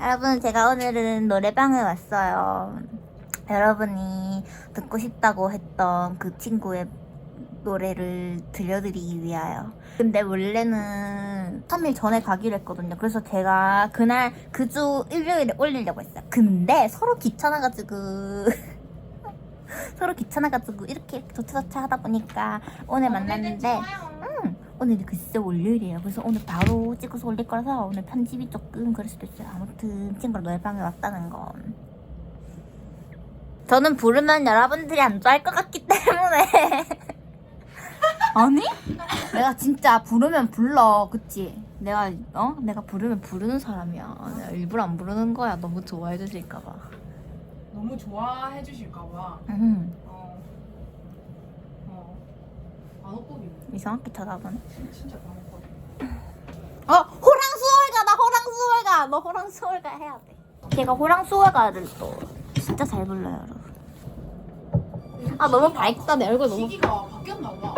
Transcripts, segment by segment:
여러분, 제가 오늘은 노래방에 왔어요. 여러분이 듣고 싶다고 했던 그 친구의 노래를 들려드리기 위하여. 근데 원래는 3일 전에 가기로 했거든요. 그래서 제가 그날 그 주 일요일에 올리려고 했어요. 근데 서로 귀찮아가지고. 서로 귀찮아가지고 이렇게 도차도차 하다 보니까 오늘 만났는데 음, 오늘이 글쎄 월요일이에요. 그래서 오늘 바로 찍어서 올릴 거라서 오늘 편집이 조금 그럴 수도 있어요. 아무튼 친구랑 노래방에 왔다는 건. 저는 부르면 여러분들이 안 좋아할 것 같기 때문에. 아니? 내가 진짜 부르면 불러. 그치? 내가, 어? 내가 부르면 부르는 사람이야. 내가 일부러 안 부르는 거야. 너무 좋아해 주실까봐. 너무 좋아해 주실까봐. 음, 어. 어. 안옥복 이상하게 쳐다보네. 어 호랑수월가 나 호랑수월가 너 호랑수월가 해야 돼. 걔가 호랑수월가를 또 진짜 잘 불러요 여러분. 아 너무 밝다 내 얼굴 너무. 시기가 바뀌었나 봐.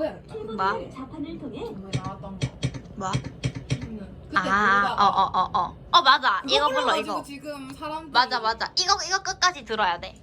그거야. 뭐? 이번에 나왔던 거. 뭐? 그때 아 어어 부르다가 어 어. 어 맞아 이거 불러 이거. 지금 사람들이 맞아 맞아 이거 이거 끝까지 들어야 돼.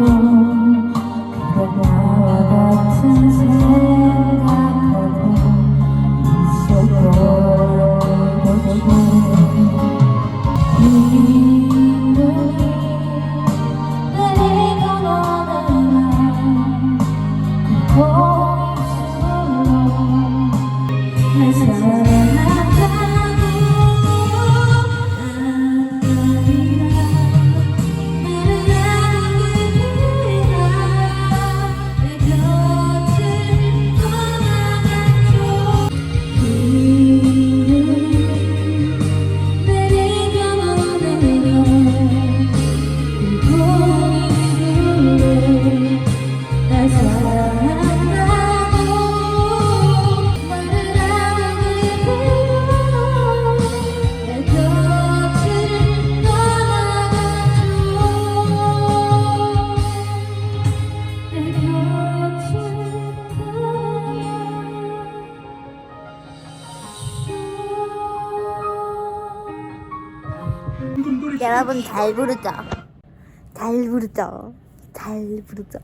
좋 여러분 잘 부르죠. 잘 부르죠. 잘 부르죠.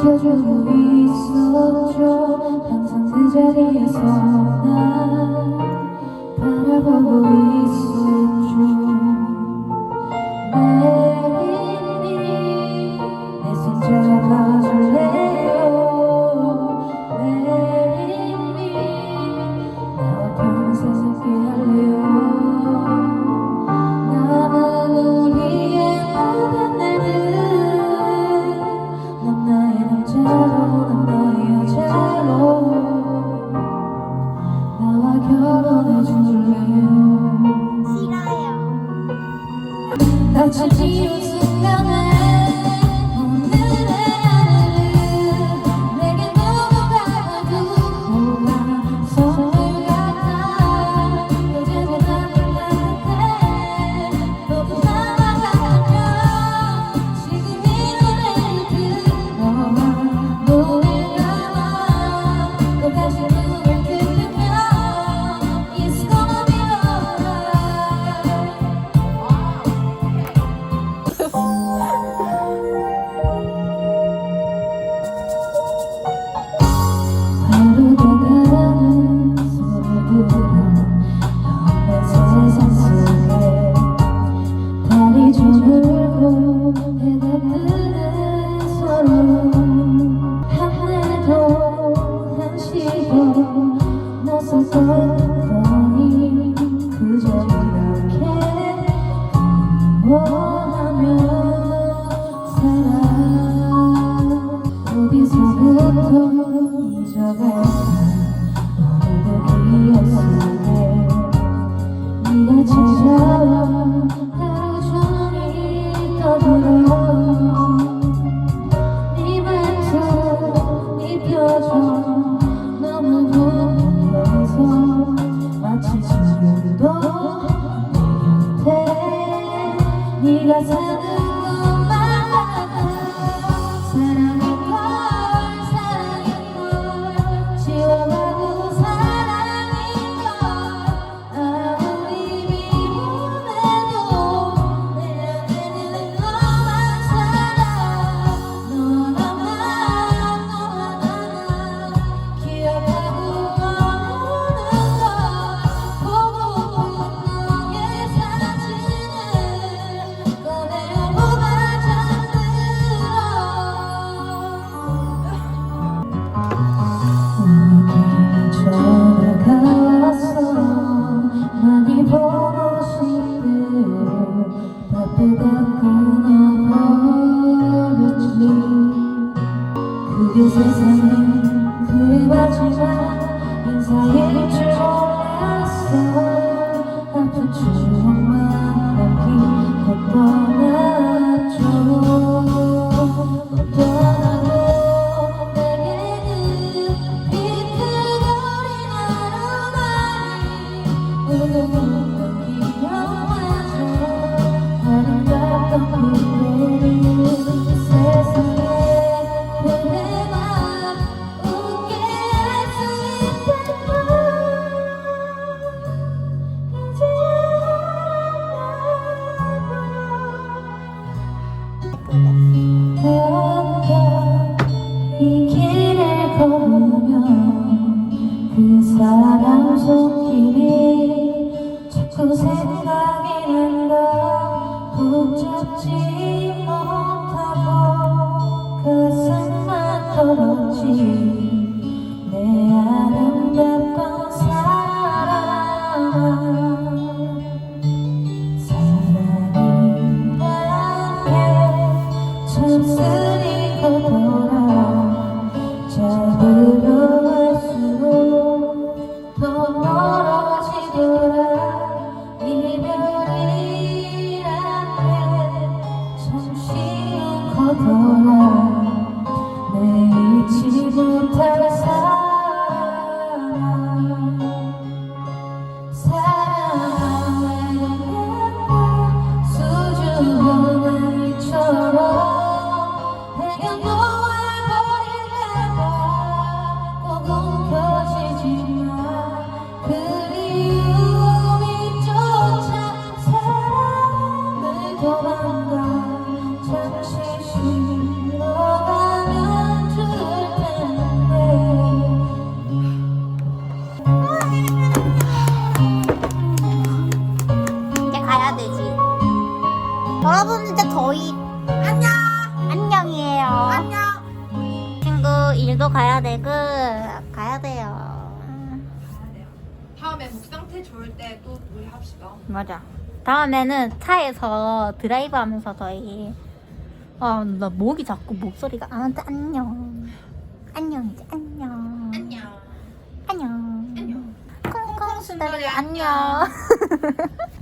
지켜주고 있었죠 항상 그 자리에서 날 바라보고 있었죠 曾经。 낯선 그저 이렇게 Jesus, 다음에 목 상태 좋을 때또 우리 합시다. 맞아. 다음에는 차에서 드라이브 하면서 저희 아 나 목이 자꾸 목소리가 아무튼 안녕 안녕이지 안녕 안녕. 안녕 안녕. 콩콩 순다리 안녕